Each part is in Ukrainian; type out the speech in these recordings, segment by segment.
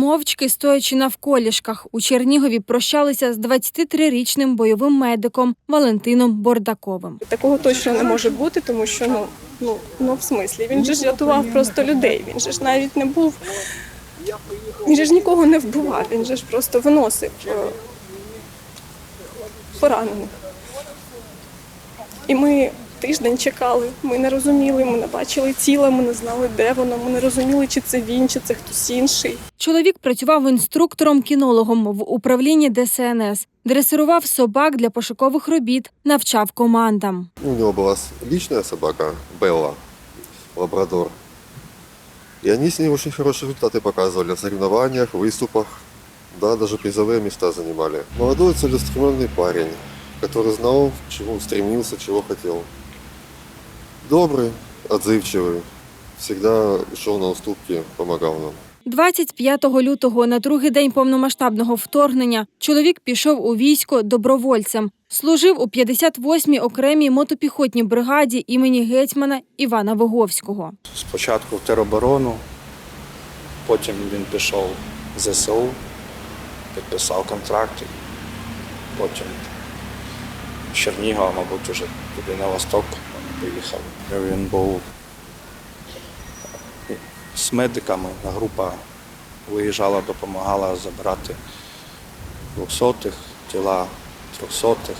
Мовчки, стоячи навколішках, у Чернігові прощалися з 23-річним бойовим медиком Валентином Бордаковим. Такого точно не може бути, тому що ну, ну, ну в смислі, він же ж рятував просто людей. Він же ж навіть не був. Він же ж нікого не вбивав, він же ж просто виносив е, поранених. І ми тиждень чекали, ми не розуміли, ми не бачили тіла, ми не знали, де воно, ми не розуміли, чи це він, чи це хтось інший. Чоловік працював інструктором-кінологом в управлінні ДСНС, дресирував собак для пошукових робіт, навчав командам. У него была с- личная собака Белла, лабрадор. И они с ней очень хорошие результаты показывали на соревнованиях, выступах. Да, даже призовые места занимали. Молодой целеустремленный парень, который знал, к чему стремился, чего хотел. Добрый, отзывчивый, всегда шел на уступки, помогал нам. 25 лютого, на другий день повномасштабного вторгнення, чоловік пішов у військо добровольцем. Служив у 58-й окремій мотопіхотній бригаді імені гетьмана Івана Виговського. Спочатку в тероборону, потім він пішов в ЗСУ, підписав контракт, потім з Чернігова, мабуть, уже туди на восток поїхав. Він був з медиками, група виїжджала, допомагала забирати двохсотих, тіла трьохсотих.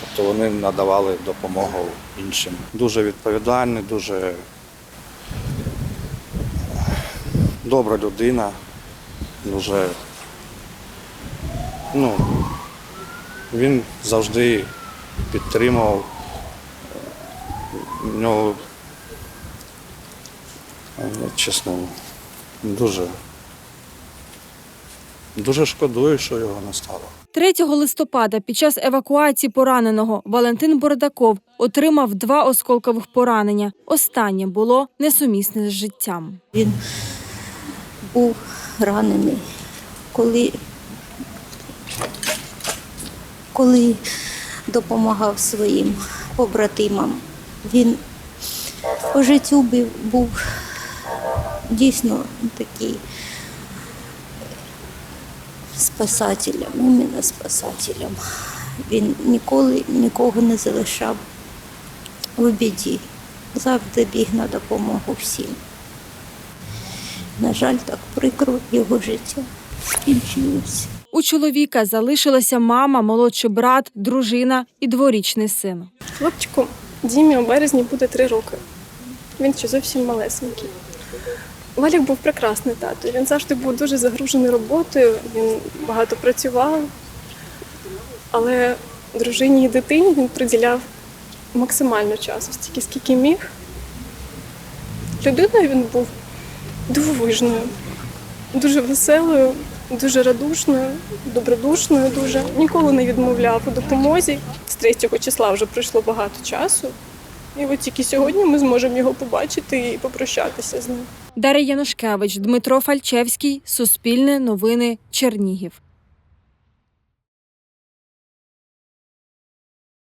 Тобто вони надавали допомогу іншим. Дуже відповідальний, дуже добра людина, дуже ну, він завжди підтримував. У нього, чесно, дуже, дуже шкодую, що його не стало. 3 листопада під час евакуації пораненого Валентин Бородаков отримав два осколкових поранення. Останнє було несумісне з життям. Він був ранений, коли, коли допомагав своїм побратимам. Він по життю був дійсно такий спасателем, іменно спасателем. Він ніколи нікого не залишав в біді. Завжди біг на допомогу всім. На жаль, так прикро його життя скінчилося. У чоловіка залишилася мама, молодший брат, дружина і дворічний син. Хлопчику Дімі у березні буде три роки. Він ще зовсім малесенький. Валік був прекрасний тато. Він завжди був дуже загружений роботою, він багато працював, але дружині і дитині він приділяв максимально часу, стільки скільки міг. Людиною він був дивовижною, дуже веселою, дуже радушною, добродушною, дуже ніколи не відмовляв у допомозі. З 3 числа вже пройшло багато часу. І от тільки сьогодні ми зможемо його побачити і попрощатися з ним. Дар'я Янушкевич, Дмитро Фальчевський, Суспільне новини, Чернігів.